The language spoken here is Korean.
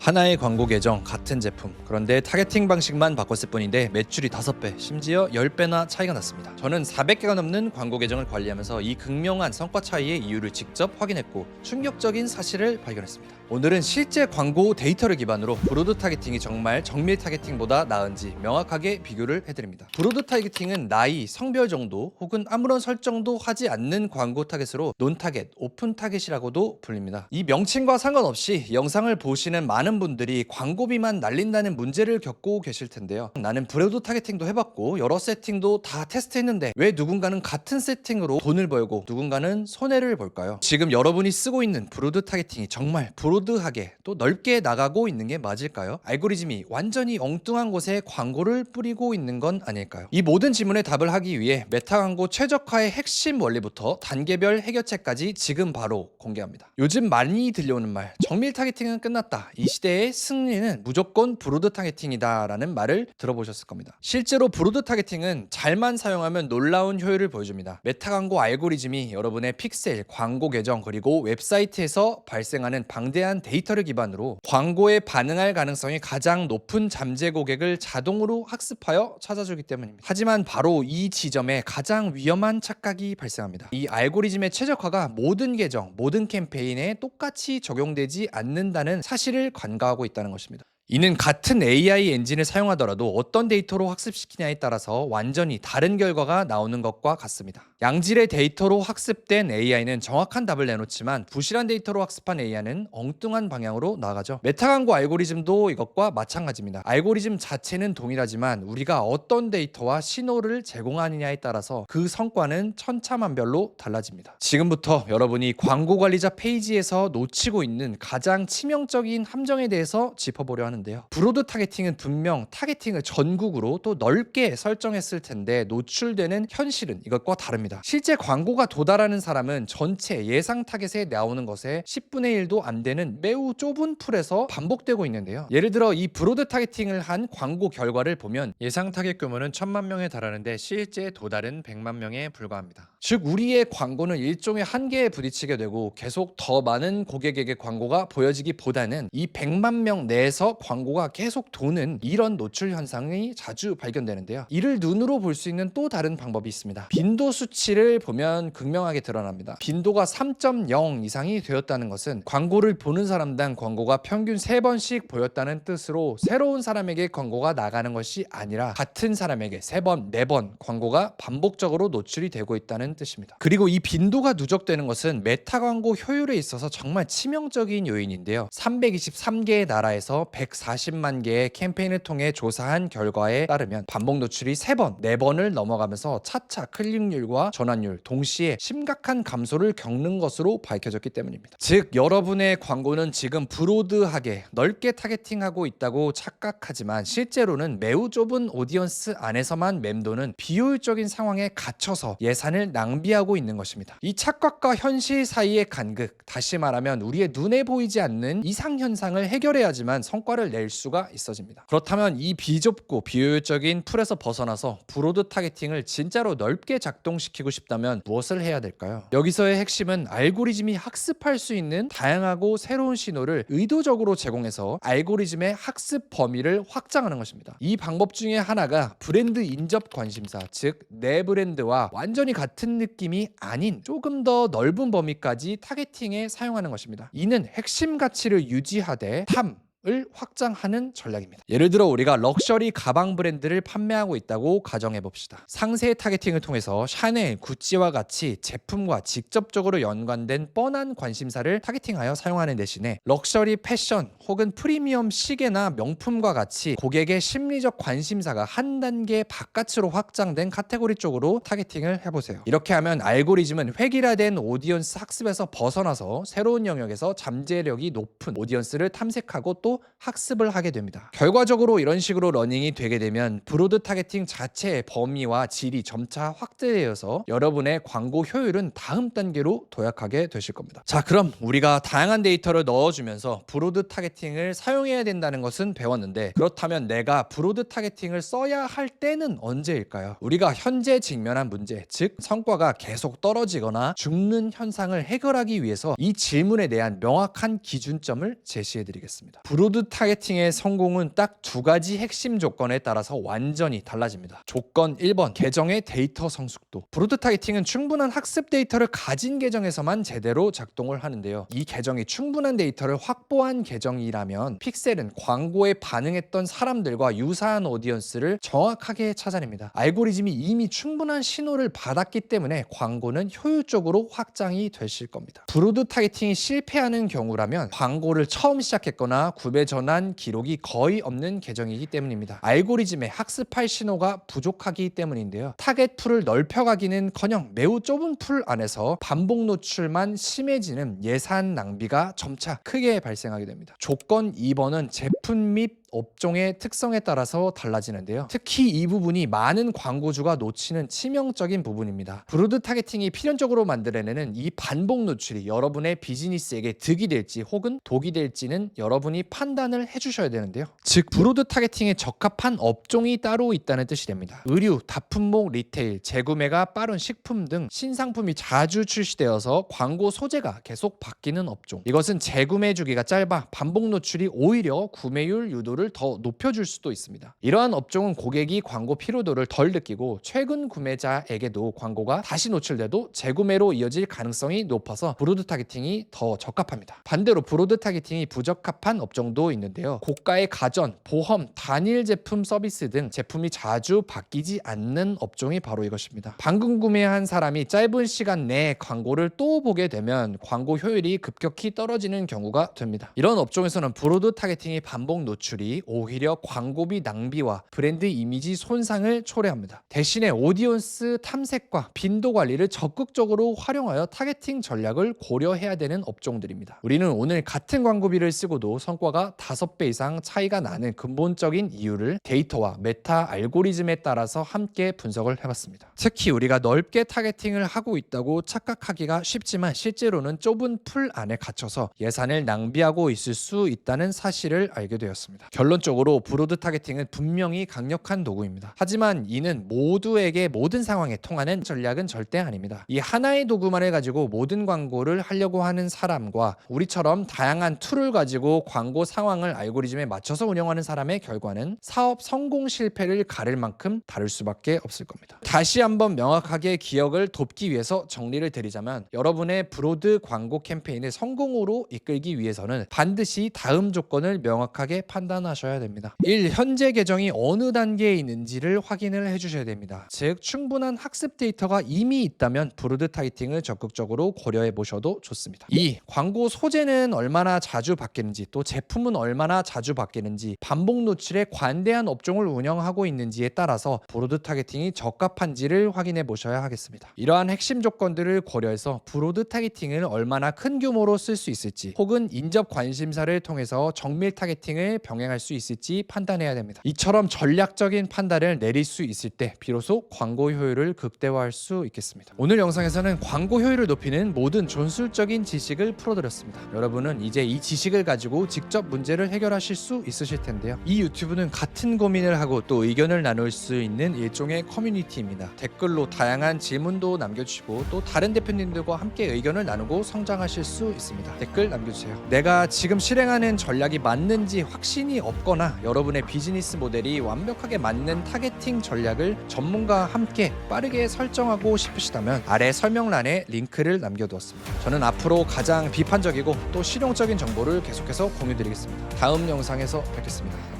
하나의 광고 계정 같은 제품. 그런데 타겟팅 방식만 바꿨을 뿐인데 매출이 5배 심지어 10배나 차이가 났습니다. 저는 400개가 넘는 광고 계정을 관리하면서 이 극명한 성과 차이의 이유를 직접 확인했고 충격적인 사실을 발견했습니다. 오늘은 실제 광고 데이터를 기반으로 브로드 타겟팅이 정말 정밀 타겟팅보다 나은지 명확하게 비교를 해드립니다. 브로드 타겟팅은 나이, 성별 정도 혹은 아무런 설정도 하지 않는 광고 타겟으로 논 타겟, 오픈 타겟이라고도 불립니다. 이 명칭과 상관없이 영상을 보시는 많은 분들이 광고비만 날린다는 문제를 겪고 계실 텐데요. 나는 브레드 타겟팅도 해봤고 여러 세팅도 다 테스트했는데 왜 누군가는 같은 세팅으로 돈을 벌고 누군가는 손해를 볼까요? 지금 여러분이 쓰고 있는 브로드 타겟팅이 정말 브로드하게 또 넓게 나가고 있는 게 맞을까요? 알고리즘이 완전히 엉뚱한 곳에 광고를 뿌리고 있는 건 아닐까요? 이 모든 질문에 답을 하기 위해 메타 광고 최적화의 핵심 원리부터 단계별 해결책까지 지금 바로 공개합니다. 요즘 많이 들려오는 말 정밀 타겟팅은 끝났다. 이 시대의 승리는 무조건 브로드 타겟팅이다라는 말을 들어보셨을 겁니다. 실제로 브로드 타겟팅은 잘만 사용하면 놀라운 효율을 보여줍니다. 메타 광고 알고리즘이 여러분의 픽셀, 광고 계정 그리고 웹사이트에서 발생하는 방대한 데이터를 기반으로 광고에 반응할 가능성이 가장 높은 잠재 고객을 자동으로 학습하여 찾아주기 때문입니다. 하지만 바로 이 지점에 가장 위험한 착각이 발생합니다. 이 알고리즘의 최적화가 모든 계정, 모든 캠페인에 똑같이 적용되지 않는다는 사실을 관 가하고 있다는 것입니다. 이는 같은 AI 엔진을 사용하더라도 어떤 데이터로 학습시키냐에 따라서 완전히 다른 결과가 나오는 것과 같습니다. 양질의 데이터로 학습된 AI는 정확한 답을 내놓지만 부실한 데이터로 학습한 AI는 엉뚱한 방향으로 나가죠. 메타 광고 알고리즘도 이것과 마찬가지입니다. 알고리즘 자체는 동일하지만 우리가 어떤 데이터와 신호를 제공하느냐에 따라서 그 성과는 천차만별로 달라집니다. 지금부터 여러분이 광고 관리자 페이지에서 놓치고 있는 가장 치명적인 함정에 대해서 짚어보려 하는데요. 브로드 타겟팅은 분명 타겟팅을 전국으로 또 넓게 설정했을 텐데 노출되는 현실은 이것과 다릅니다. 실제 광고가 도달하는 사람은 전체 예상 타겟에 나오는 것에 10분의 1도 안 되는 매우 좁은 풀에서 반복되고 있는데요. 예를 들어 이 브로드 타겟팅을 한 광고 결과를 보면 예상 타겟 규모는 천만 명에 달하는데 실제 도달은 100만 명에 불과합니다. 즉 우리의 광고는 일종의 한계에 부딪히게 되고 계속 더 많은 고객에게 광고가 보여지기보다는 이 100만 명 내에서 광고가 계속 도는 이런 노출 현상이 자주 발견되는데요. 이를 눈으로 볼 수 있는 또 다른 방법이 있습니다. 빈도 수치 를 보면 극명하게 드러납니다. 빈도가 3.0 이상이 되었다는 것은 광고를 보는 사람당 광고가 평균 3번씩 보였다는 뜻으로 새로운 사람에게 광고가 나가는 것이 아니라 같은 사람에게 3번, 4번 광고가 반복적으로 노출이 되고 있다는 뜻입니다. 그리고 이 빈도가 누적되는 것은 메타 광고 효율에 있어서 정말 치명적인 요인인데요. 323개의 나라에서 140만 개의 캠페인을 통해 조사한 결과에 따르면 반복 노출이 3번, 4번을 넘어가면서 차차 클릭률과 전환율 동시에 심각한 감소를 겪는 것으로 밝혀졌기 때문입니다. 즉 여러분의 광고는 지금 브로드하게 넓게 타겟팅하고 있다고 착각하지만 실제로는 매우 좁은 오디언스 안에서만 맴도는 비효율적인 상황에 갇혀서 예산을 낭비하고 있는 것입니다. 이 착각과 현실 사이의 간극, 다시 말하면 우리의 눈에 보이지 않는 이상 현상을 해결해야지만 성과를 낼 수가 있어집니다. 그렇다면 이 비좁고 비효율적인 풀에서 벗어나서 브로드 타겟팅을 진짜로 넓게 작동시키 고 싶다면 무엇을 해야 될까요? 여기서의 핵심은 알고리즘이 학습할 수 있는 다양하고 새로운 신호를 의도적으로 제공해서 알고리즘의 학습 범위를 확장하는 것입니다. 이 방법 중에 하나가 브랜드 인접 관심사, 즉 내 브랜드와 완전히 같은 느낌이 아닌 조금 더 넓은 범위까지 타겟팅에 사용하는 것입니다. 이는 핵심 가치를 유지하되 탐 을 확장하는 전략입니다. 예를 들어 우리가 럭셔리 가방 브랜드를 판매하고 있다고 가정해 봅시다. 상세 타겟팅을 통해서 샤넬, 구찌와 같이 제품과 직접적으로 연관된 뻔한 관심사를 타겟팅하여 사용하는 대신에 럭셔리 패션 혹은 프리미엄 시계나 명품과 같이 고객의 심리적 관심사가 한 단계 바깥으로 확장된 카테고리 쪽으로 타겟팅을 해보세요. 이렇게 하면 알고리즘은 획일화된 오디언스 학습에서 벗어나서 새로운 영역에서 잠재력이 높은 오디언스를 탐색하고 또 학습을 하게 됩니다. 결과적으로 이런 식으로 러닝이 되게 되면 브로드 타겟팅 자체의 범위와 질이 점차 확대되어서 여러분의 광고 효율은 다음 단계로 도약하게 되실 겁니다. 자, 그럼 우리가 다양한 데이터를 넣어주면서 브로드 타겟팅 타겟팅을 사용해야 된다는 것은 배웠는데 그렇다면 내가 브로드 타겟팅을 써야 할 때는 언제일까요? 우리가 현재 직면한 문제, 즉 성과가 계속 떨어지거나 죽는 현상을 해결하기 위해서 이 질문에 대한 명확한 기준점을 제시해 드리겠습니다. 브로드 타겟팅의 성공은 딱 두 가지 핵심 조건에 따라서 완전히 달라집니다. 조건 1번 계정의 데이터 성숙도. 브로드 타겟팅은 충분한 학습 데이터를 가진 계정에서만 제대로 작동을 하는데요. 이 계정이 충분한 데이터를 확보한 계정이라면 픽셀은 광고에 반응했던 사람들과 유사한 오디언스를 정확하게 찾아냅니다. 알고리즘이 이미 충분한 신호를 받았기 때문에 광고는 효율적으로 확장이 되실 겁니다. 브로드 타겟팅이 실패하는 경우라면 광고를 처음 시작했거나 구매 전환 기록이 거의 없는 계정이기 때문입니다. 알고리즘에 학습할 신호가 부족하기 때문인데요. 타겟 풀을 넓혀가기는커녕 매우 좁은 풀 안에서 반복 노출만 심해지는 예산 낭비가 점차 크게 발생하게 됩니다. 조건 2번은 제품 및 업종의 특성에 따라서 달라지는데요. 특히 이 부분이 많은 광고주가 놓치는 치명적인 부분입니다. 브로드 타겟팅이 필연적으로 만들어내는 이 반복 노출이 여러분의 비즈니스에게 득이 될지 혹은 독이 될지는 여러분이 판단을 해주셔야 되는데요. 즉 브로드 타겟팅에 적합한 업종이 따로 있다는 뜻이 됩니다. 의류, 다품목, 리테일, 재구매가 빠른 식품 등 신상품이 자주 출시되어서 광고 소재가 계속 바뀌는 업종. 이것은 재구매 주기가 짧아 반복 노출이 오히려 구매율 유도를 더 높여줄 수도 있습니다. 이러한 업종은 고객이 광고 피로도를 덜 느끼고 최근 구매자에게도 광고가 다시 노출돼도 재구매로 이어질 가능성이 높아서 브로드 타겟팅이 더 적합합니다. 반대로 브로드 타겟팅이 부적합한 업종도 있는데요. 고가의 가전, 보험, 단일 제품 서비스 등 제품이 자주 바뀌지 않는 업종이 바로 이것입니다. 방금 구매한 사람이 짧은 시간 내에 광고를 또 보게 되면 광고 효율이 급격히 떨어지는 경우가 됩니다. 이런 업종에서는 브로드 타겟팅의 반복 노출이 오히려 광고비 낭비와 브랜드 이미지 손상을 초래합니다. 대신에 오디언스 탐색과 빈도 관리를 적극적으로 활용하여 타겟팅 전략을 고려해야 되는 업종들입니다. 우리는 오늘 같은 광고비를 쓰고도 성과가 5배 이상 차이가 나는 근본적인 이유를 데이터와 메타 알고리즘에 따라서 함께 분석을 해봤습니다. 특히 우리가 넓게 타겟팅을 하고 있다고 착각하기가 쉽지만 실제로는 좁은 풀 안에 갇혀서 예산을 낭비하고 있을 수 있다는 사실을 알게 되었습니다. 결론적으로 브로드 타겟팅은 분명히 강력한 도구입니다. 하지만 이는 모두에게 모든 상황에 통하는 전략은 절대 아닙니다. 이 하나의 도구만을 가지고 모든 광고를 하려고 하는 사람과 우리처럼 다양한 툴을 가지고 광고 상황을 알고리즘에 맞춰서 운영하는 사람의 결과는 사업 성공 실패를 가를 만큼 다를 수밖에 없을 겁니다. 다시 한번 명확하게 기억을 돕기 위해서 정리를 드리자면 여러분의 브로드 광고 캠페인을 성공으로 이끌기 위해서는 반드시 다음 조건을 명확하게 판단하 셔야 됩니다. 1. 현재 계정이 어느 단계에 있는지를 확인을 해주셔야 됩니다. 즉 충분한 학습 데이터가 이미 있다면 브로드 타이팅을 적극적으로 고려해 보셔도 좋습니다. 2. 광고 소재는 얼마나 자주 바뀌는지 또 제품은 얼마나 자주 바뀌는지 반복 노출에 관대한 업종을 운영하고 있는지에 따라서 브로드 타겟팅이 적합한지를 확인해 보셔야 하겠습니다. 이러한 핵심 조건들을 고려해서 브로드 타겟팅을 얼마나 큰 규모로 쓸 수 있을지 혹은 인접 관심사를 통해서 정밀 타겟팅을 병행할 수 있을지 판단해야 됩니다. 이처럼 전략적인 판단을 내릴 수 있을 때 비로소 광고 효율을 극대화할 수 있겠습니다. 오늘 영상에서는 광고 효율을 높이는 모든 존술적인 지식을 풀어드렸습니다. 여러분은 이제 이 지식을 가지고 직접 문제를 해결하실 수 있으실 텐데요. 이 유튜브는 같은 고민을 하고 또 의견을 나눌 수 있는 일종의 커뮤니티입니다. 댓글로 다양한 질문도 남겨주시고 또 다른 대표님들과 함께 의견을 나누고 성장하실 수 있습니다. 댓글 남겨주세요. 내가 지금 실행하는 전략이 맞는지 확신이 없거나 여러분의 비즈니스 모델이 완벽하게 맞는 타겟팅 전략을 전문가와 함께 빠르게 설정하고 싶으시다면 아래 설명란에 링크를 남겨두었습니다. 저는 앞으로 가장 비판적이고 또 실용적인 정보를 계속해서 공유드리겠습니다. 다음 영상에서 뵙겠습니다.